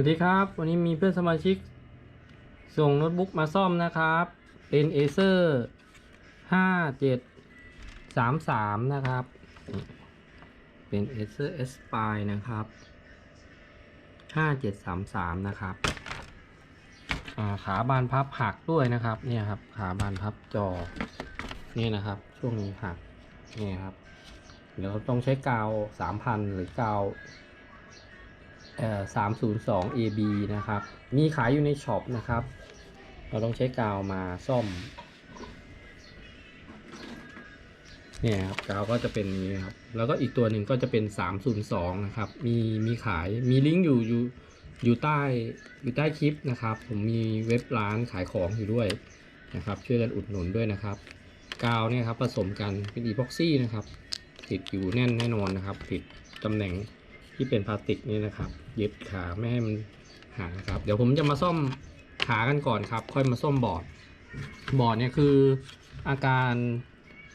สวัสดีครับ วันนี้มีเพื่อนสมาชิก ส่งโน้ตบุ๊กมาซ่อมนะครับ เป็น Acer 5733 นะครับ เป็น Acer Aspire นะครับ 5733 นะครับขาบานพับหักด้วยนะครับ เนี่ยครับ ขาบานพับจอ นี่นะครับ ช่วงนี้หัก นี่ครับ เดี๋ยวต้องใช้กาว 3,000 หรือกาว 302 AB นะครับ มีขายอยู่ในช็อปนะครับ เราต้องใช้กาวมาซ่อม เนี่ยครับกาวก็จะเป็นนี้ครับ แล้วก็อีกตัวหนึ่งก็จะเป็น 302 นะครับ มีมีขาย มีลิงก์อยู่อยู่อยู่ใต้อยู่ใต้คลิปนะครับ ผมมีเว็บร้านขายของอยู่ด้วยนะครับ ช่วยกันอุดหนุนด้วยนะครับ กาวเนี่ยครับผสมกันเป็นอีพ็อกซี่นะครับ ติดอยู่แน่นแน่นอนนะครับ ติดตำแหน่ง ที่เป็นพลาสติกนี่นะครับยึดขาไม่ให้มันห่างนะครับ เดี๋ยวผมจะมาซ่อมขากันก่อนครับ ค่อยมาซ่อมบอร์ดบอร์ดเนี่ยคืออาการ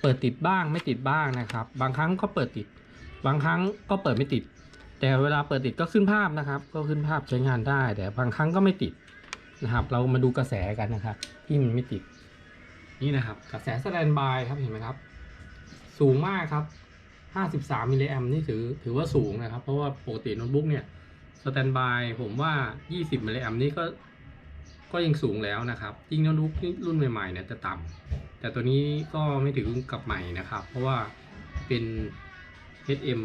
เปิดติดบ้างไม่ติดบ้างนะครับ บางครั้งก็เปิดติด บางครั้งก็เปิดไม่ติด แต่เวลาเปิดติดก็ขึ้นภาพนะครับ ก็ขึ้นภาพใช้งานได้ แต่บางครั้งก็ไม่ติดนะครับ เรามาดูกระแสกันนะครับ ที่มันไม่ติด นี่นะครับ กระแสสแตนบายครับเห็นไหมครับ สูงมากครับ 53 มิลลิแอมนี่ถือถือว่าสูงนะครับ เพราะว่าปกติโน้ตบุ๊กเนี่ยสแตนบายผมว่า 20 มิลลิแอมนี่ก็ก็ยังสูงแล้วนะครับยิ่งโน้ตบุ๊กรุ่นใหม่ๆเนี่ยจะต่ำแต่ตัวนี้ก็ไม่ถึงกับใหม่นะครับ เพราะว่าเป็น HM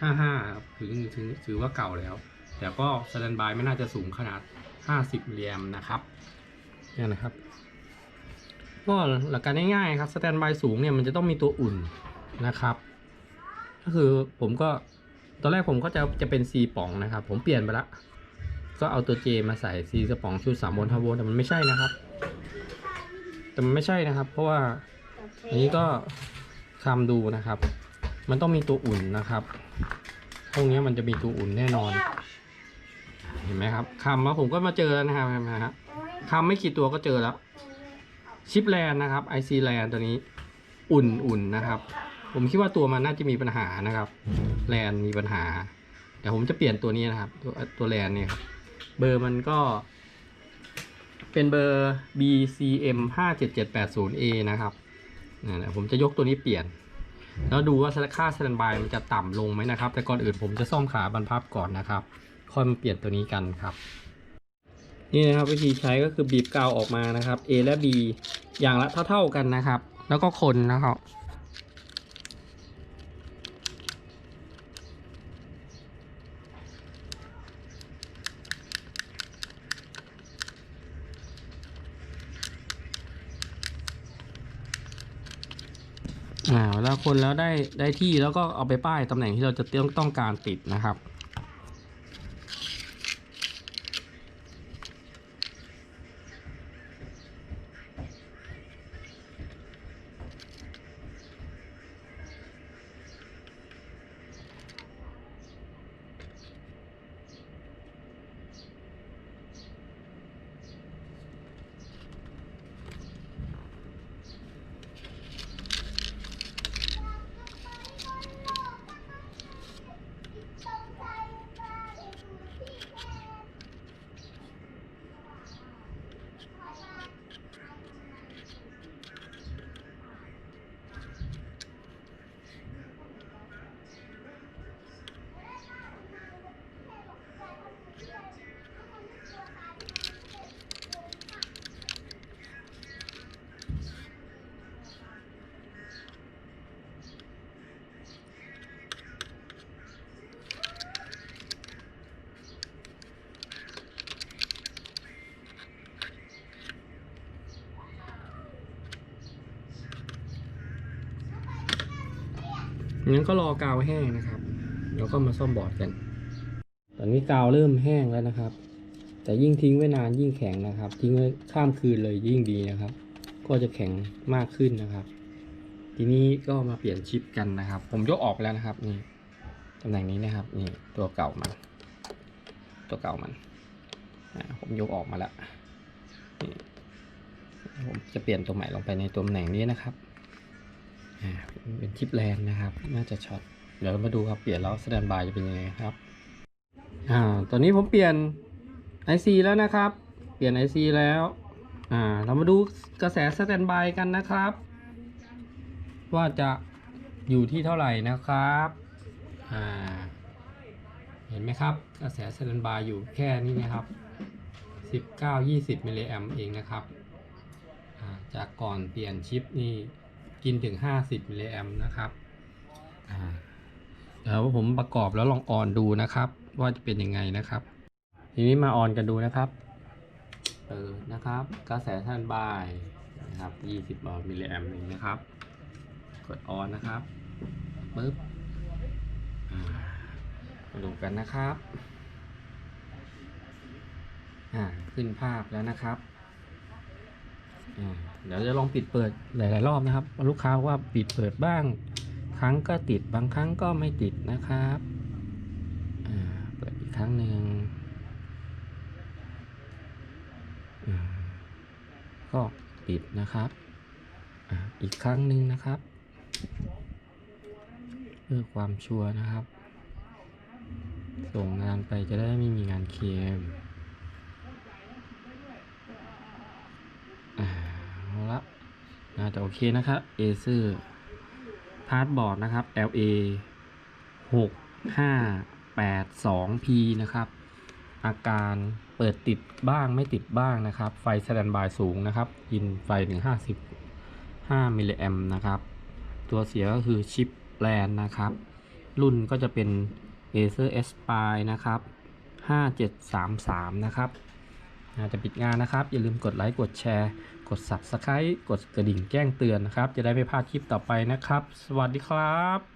55ครับถึงถึงถือว่าเก่าแล้ว แต่ก็สแตนบายไม่น่าจะสูงขนาด 50มิลลิแอมนะครับเนี่ยนะครับก็หลักการง่ายๆครับสแตนบายสูงเนี่ยมันจะต้องมีตัวอุ่นนะครับ ก็คือผมก็ตอนแรกผมก็จะจะเป็น C ป่องนะครับ ผมเปลี่ยนไปละก็เอาตัว J มาใส่ C กระป๋องชุด3โวลต์5โวลต์แต่มันไม่ใช่นะครับ แต่มันไม่ใช่นะครับ เพราะว่าอันนี้ก็คำดูนะครับ มันต้องมีตัวอุ่นนะครับพวกนี้มันจะมีตัวอุ่นแน่นอน เห็นไหมครับคำว่าผมก็มาเจอแล้วนะครับเห็นไหมครับคำไม่กี่ตัวก็เจอแล้วชิปแลนนะครับ IC แลนตัวนี้ อุ่นอุ่นนะครับ ผมคิดว่าตัวมันน่าจะมีปัญหานะครับ แลนมีปัญหา เดี๋ยวผมจะเปลี่ยนตัวนี้นะครับ ตัวตัวแลนเนี่ยครับ เบอร์มันก็ เป็นเบอร์ BCM 57780A นะครับนั่นแหละผมจะยกตัวนี้เปลี่ยน แล้วดูว่าค่าสแตนบายมันจะต่ำลงไหมนะครับ แต่ก่อนอื่นผมจะซ่อมขาบรรพับก่อนนะครับค่อยมาเปลี่ยนตัวนี้กันครับ นี่นะครับวิธีใช้ก็คือบีบกาวออกมานะครับ A และ B อย่างละเท่า ๆกันนะครับ แล้วก็คนนะครับ อ่าเวลาคนแล้วได้ได้ที่แล้วก็เอาไปป้ายตำแหน่งที่เราจะต้องต้องการติดนะครับ งั้นก็รอกาวแห้งนะครับ แล้วก็มาซ่อมบอร์ดกัน ตอนนี้กาวเริ่มแห้งแล้วนะครับ แต่ยิ่งทิ้งไว้นานยิ่งแข็งนะครับ ทิ้งไว้ข้ามคืนเลยยิ่งดีนะครับ ก็จะแข็งมากขึ้นนะครับ ทีนี้ก็มาเปลี่ยนชิปกันนะครับ ผมยกออกแล้วนะครับนี่ตำแหน่งนี้นะครับนี่ตัวเก่ามันตัวเก่ามันผมยกออกมาแล้วนี่ผมจะเปลี่ยนตัวใหม่ลงไปในตัวตำแหน่งนี้นะครับ อ่าเป็นชิปแลนนะครับ น่าจะช็อต เดี๋ยวเรามาดูครับ เปลี่ยนแล้วสแตนบายจะเป็นยังไงครับอ่าตอนนี้ผมเปลี่ยน IC แล้วนะครับ เปลี่ยน IC แล้ว อ่า เรามาดูกระแสสแตนบายกันนะครับ ว่าจะอยู่ที่เท่าไหร่นะครับ อ่า เห็นไหมครับ กระแสสแตนบายอยู่แค่นี้นะครับ 19-20มิลลิแอมเองนะครับอ่าจากก่อนเปลี่ยนชิปนี่ กินถึง 50 มิลลิแอมนะครับเดี๋ยวผมประกอบแล้วลองออนดูนะครับ ว่าจะเป็นยังไงนะครับ ทีนี้มาออนกันดูนะครับเปิดนะครับ กระแสสแตนบายนะครับ20มิลลิแอมเองนะครับ กดออนนะครับปึ๊บมาดูกันนะครับอ่าขึ้นภาพแล้วนะครับอ่า เดี๋ยวจะลองปิดเปิดหลาย ๆ รอบนะครับ ลูกค้าว่าปิดเปิดบ้าง ครั้งก็ติดบางครั้งก็ไม่ติดนะครับเปิดอีกครั้งหนึ่งก็ติดนะครับออีกครั้งหนึ่งนะครับเพื่อความชัวร์นะครับ ส่งงานไปจะได้ไม่มีงานเคลม อ่าเอาละ น่าจะโอเคนะครับ Acer พาร์ทบอร์ดนะครับ LA 6 5 8 2 P นะครับ อาการเปิดติดบ้างไม่ติดบ้างนะครับ ไฟสแตนบายสูงนะครับกินไฟถึง55มิลลิแอมนะครับ ตัวเสียก็คือชิปแลนนะครับ รุ่นก็จะเป็น Acer Aspire นะครับ 5733 นะครับ จะปิดงานนะครับ อย่าลืมกดไลค์กดแชร์ กด Subscribe กดกระดิ่งแจ้งเตือนนะครับ จะได้ไม่พลาดคลิปต่อไปนะครับ สวัสดีครับ